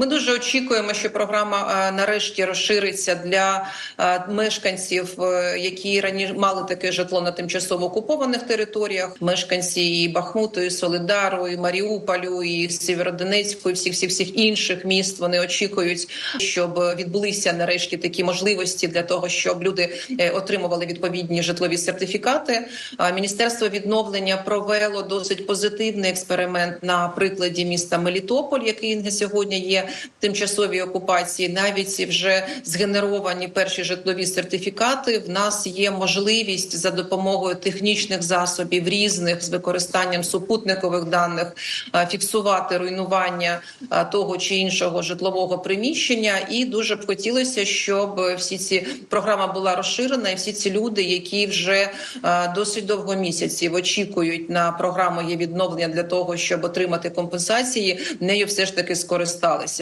Ми дуже очікуємо, що програма е, нарешті розшириться для е, мешканців, е, які раніше мали таке житло на тимчасово окупованих територіях. Мешканці і Бахмуту, і Солидару, і Маріуполю, і Сєвєродонецьку, і всіх всіх всіх інших міст. Вони очікують, щоб відбулися нарешті такі можливості для того, щоб люди отримували відповідні житлові сертифікати. Міністерство відновлення провело досить позитивний експеримент на прикладі міста Мелітополь, який на сьогодні є тимчасовій окупації. Навіть вже згенеровані перші житлові сертифікати. В нас є можливість за допомогою технічних засобів різних з використанням супутникових даних фіксувати руйнування того чи іншого житлового приміщення. І дуже б хотілося, щоб всі ці програма була розширена, і всі ці люди, які вже досить довго місяців очікують на програму є відновлення для того, щоб отримати компенсації, нею все ж таки скористалися.